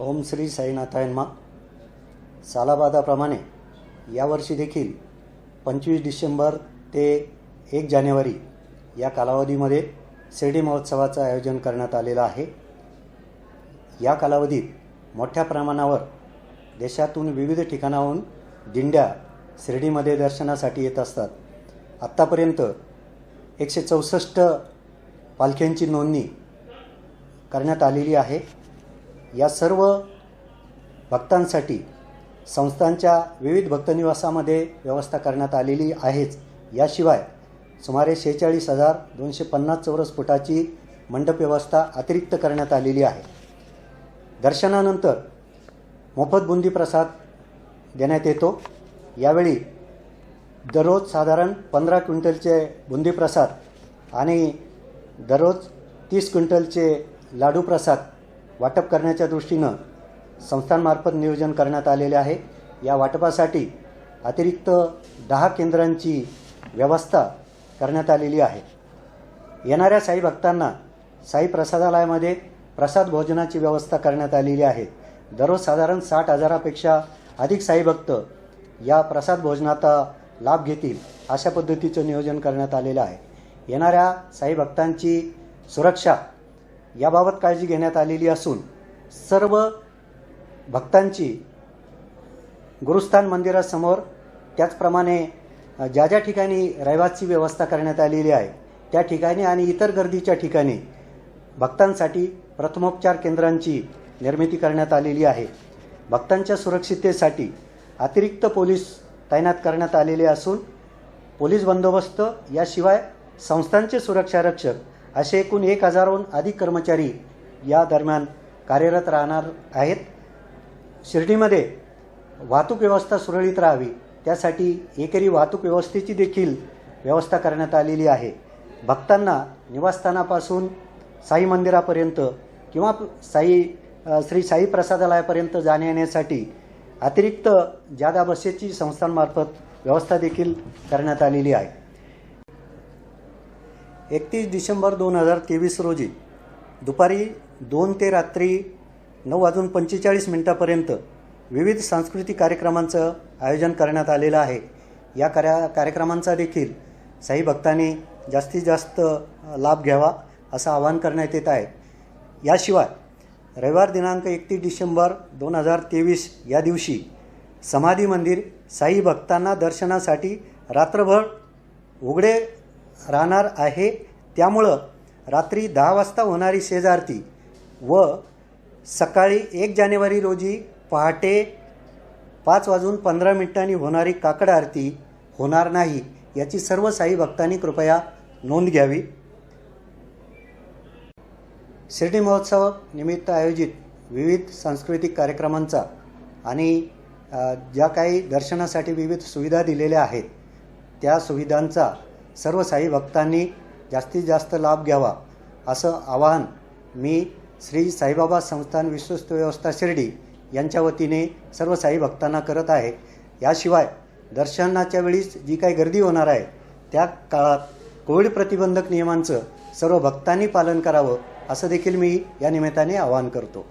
ओम श्री साईनाथायन्मा सालाबादाप्रमाणे यावर्षी देखील पंचवीस डिसेंबर ते एक जानेवारी या कालावधीमध्ये शिर्डी महोत्सवाचं आयोजन करण्यात आलेलं आहे. या कालावधीत मोठ्या प्रमाणावर देशातून विविध ठिकाणाहून दिंड्या शिर्डीमध्ये दर्शनासाठी येत असतात. आत्तापर्यंत एकशे चौसष्ट पालख्यांची नोंदणी करण्यात आलेली आहे. या सर्व भक्तांसाठी संस्थांच्या विविध भक्तनिवासामध्ये व्यवस्था करण्यात आलेली आहेच. याशिवाय सुमारे शेहेचाळीस हजार दोनशे पन्नास चौरस फुटाची मंडप व्यवस्था अतिरिक्त करण्यात आलेली आहे. दर्शनानंतर मोफत बुंदी प्रसाद देण्यात येतो. यावेळी दररोज साधारण पंधरा क्विंटलचे बुंदी प्रसाद आणि दररोज तीस क्विंटलचे लाडू प्रसाद वाटप करण्याच्या दृष्टीनं संस्थांमार्फत नियोजन करण्यात आलेले आहे. या वाटपासाठी अतिरिक्त दहा केंद्रांची व्यवस्था करण्यात आलेली आहे. येणाऱ्या साई भक्तांना साई प्रसादालयामध्ये प्रसाद भोजनाची व्यवस्था करण्यात आलेली आहे. दररोज साधारण साठ हजारापेक्षा अधिक साई भक्त या प्रसाद भोजनाचा लाभ घेतील अशा पद्धतीचं नियोजन करण्यात आलेलं आहे. येणाऱ्या साई भक्तांची सुरक्षा याबाबत काळजी घेण्यात आलेली असून सर्व भक्तांची गुरुस्थान मंदिरासमोर त्याचप्रमाणे ज्या ज्या ठिकाणी रहिवासी व्यवस्था करण्यात आलेली आहे त्या ठिकाणी आणि इतर गर्दीच्या ठिकाणी भक्तांसाठी प्रथमोपचार केंद्रांची निर्मिती करण्यात आलेली आहे. भक्तांच्या सुरक्षिततेसाठी अतिरिक्त पोलीस तैनात करण्यात आलेले असून पोलीस बंदोबस्त याशिवाय संस्थांचे सुरक्षारक्षक असे एकूण एक हजारहून अधिक कर्मचारी या दरम्यान कार्यरत राहणार आहेत. शिर्डीमध्ये वाहतूक व्यवस्था सुरळीत राहावी त्यासाठी एकेरी वाहतूक व्यवस्थेची देखील व्यवस्था करण्यात आलेली आहे. भक्तांना निवासस्थानापासून साई मंदिरापर्यंत किंवा साई श्री साई प्रसादालयापर्यंत जाण्या येण्यासाठी अतिरिक्त जादा बसेसची संस्थांमार्फत व्यवस्था देखील करण्यात आलेली आहे. एकतीस डिसेंबर दोन हजार तेवीस रोजी दुपारी दोन ते रात्री नऊ वाजून पंचेचाळीस मिनटापर्यंत विविध सांस्कृतिक कार्यक्रमांचं आयोजन करण्यात आलेलं आहे. या कार्या कार्यक्रमांचा देखील साई भक्तांनी जास्तीत जास्त लाभ घ्यावा असं आवाहन करण्यात येत आहे. याशिवाय रविवार दिनांक एकतीस डिसेंबर दोन हजार तेवीस या दिवशी समाधी मंदिर साई भक्तांना दर्शनासाठी रात्रभर उघडे राहणार आहे. त्यामुळं रात्री दहा वाजता होणारी शेजारती व सकाळी एक जानेवारी रोजी पहाटे पाच वाजून पंधरा मिनिटांनी होणारी काकड आरती होणार नाही याची सर्व साई भक्तांनी कृपया नोंद घ्यावी. शिर्डी महोत्सव निमित्त आयोजित विविध सांस्कृतिक कार्यक्रमांचा आणि ज्या काही दर्शनासाठी विविध सुविधा दिलेल्या आहेत त्या सुविधांचा सर्व साई भक्तांनी जास्तीत जास्त लाभ घ्यावा असं आवाहन मी श्री साईबाबा संस्थान विश्वस्त व्यवस्था शिर्डी यांच्या वतीने सर्व साई भक्तांना करत आहे. याशिवाय दर्शनाच्या वेळीच जी काही गर्दी होणार आहे त्या काळात कोविड प्रतिबंधक नियमांचं सर्व भक्तांनी पालन करावं असं देखील मी या निमित्ताने आवाहन करतो.